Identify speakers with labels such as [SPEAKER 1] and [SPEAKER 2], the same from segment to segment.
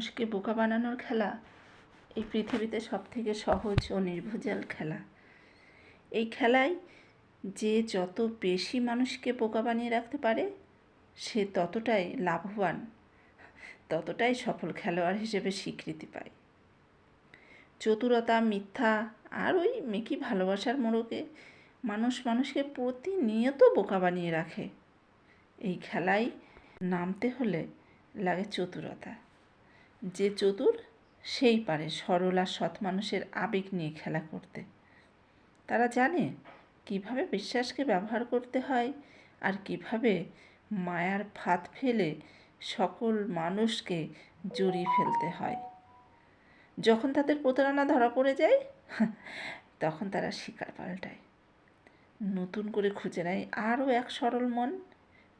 [SPEAKER 1] মানুষকে বোকা বানানোর খেলা এই পৃথিবীতে সবথেকে সহজ ও নির্ভুজাল খেলা। এই খেলায় যে যত বেশি মানুষকে বোকা বানিয়ে রাখতে পারে, সে ততটাই লাভবান, ততটাই সফল খেলোয়াড় হিসেবে স্বীকৃতি পায়। চতুরতা, মিথ্যা আর ওই মেকি ভালোবাসার মোড়কে মানুষ মানুষকে প্রতিনিয়ত বোকা বানিয়ে রাখে। এই খেলায় নামতে হলে লাগে চতুরতা। যে চতুর, সেই পারে সরল আর সৎ মানুষের আবেগ নিয়ে খেলা করতে। তারা জানে কীভাবে বিশ্বাসকে ব্যবহার করতে হয় আর কীভাবে মায়ার ফাঁদ ফেলে সকল মানুষকে জড়িয়ে ফেলতে হয়। যখন তাদের প্রতারণা ধরা পড়ে যায়, তখন তারা শিকার পাল্টায়। নতুন করে খুঁজে নেয় আরও এক সরল মন,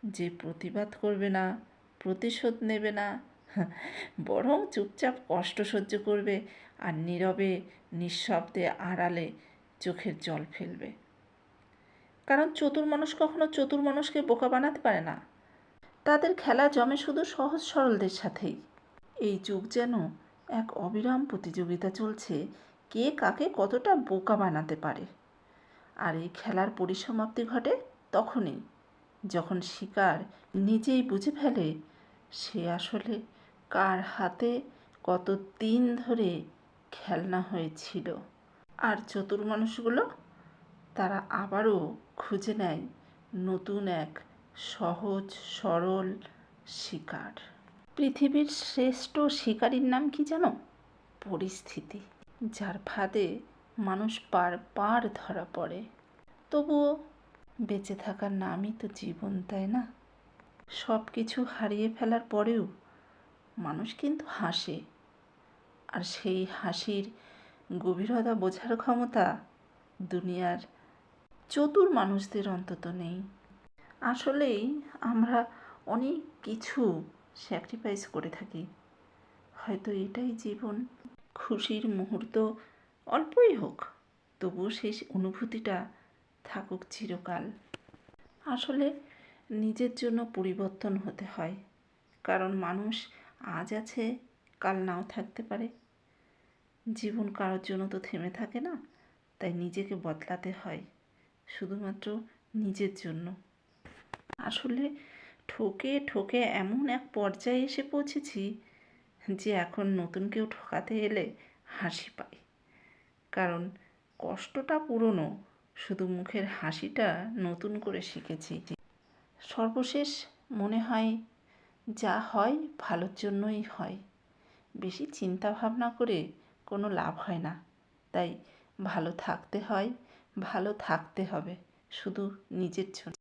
[SPEAKER 1] যে প্রতিবাদ করবে না, প্রতিশোধ নেবে না বরং চুপচাপ কষ্ট সহ্য করবে আর নীরবে নিঃশব্দে আড়ালে চোখের জল ফেলবে। কারণ চতুর মানুষ কখনো চতুর মানুষকে বোকা বানাতে পারে না। তাদের খেলা জমে শুধু সহজ সরলদের সাথেই। এই যুগ যেন এক অবিরাম প্রতিযোগিতা চলছে, কে কাকে কতটা বোকা বানাতে পারে। আর এই খেলার পরিসমাপ্তি ঘটে তখনই, যখন শিকার নিজেই বুঝে ফেলে, সে আসলে কার হাতে কত দিন ধরে খেলনা হয়েছিল? আর চতুর মানুষগুলো? তারা আবারও খুঁজে নেয় নতুন এক সহজ, সরল শিকার। পৃথিবীর শ্রেষ্ঠ শিকারীর নাম কি জানো পরিস্থিতি, যার ফাঁদে মানুষ পার পার ধরা পড়ে। তবুও বেঁচে থাকার নামই তো জীবন, তাই না? সব কিছু হারিয়ে ফেলার পরেও মানুষ কিন্তু হাসে। আর সেই হাসির গভীরতা বোঝার ক্ষমতা দুনিয়ার চতুর মানুষদের অন্তত নেই। আসলেই আমরা অনেক কিছু স্যাক্রিফাইস করে থাকি। হয়তো এটাই জীবন খুশির মুহূর্ত অল্পই হোক, তবুও সেই অনুভূতিটা থাকুক চিরকাল। আসলে নিজের জন্য পরিবর্তন হতে হয়, কারণ মানুষ আজ আছে, কাল নাও থাকতে পারে। জীবন কারোর জন্য তো থেমে থাকে না, তাই নিজেকে বদলাতে হয়, শুধুমাত্র নিজের জন্য। আসলে ঠকে ঠকে এমন এক পর্যায়ে এসে পৌঁছেছি যে এখন নতুন কেউ ঠকাতে এলে হাসি পায় কারণ কষ্টটা পুরনো, শুধু মুখের হাসিটা নতুন করে শিখেছি। সর্বশেষ মনে হয় যা হয় ভালোর জন্যই হয়। বেশি চিন্তা ভাবনা করে কোনো লাভ হয় না। তাই ভালো থাকতে হয়, ভালো থাকতে হবে, শুধু নিজের জন্য।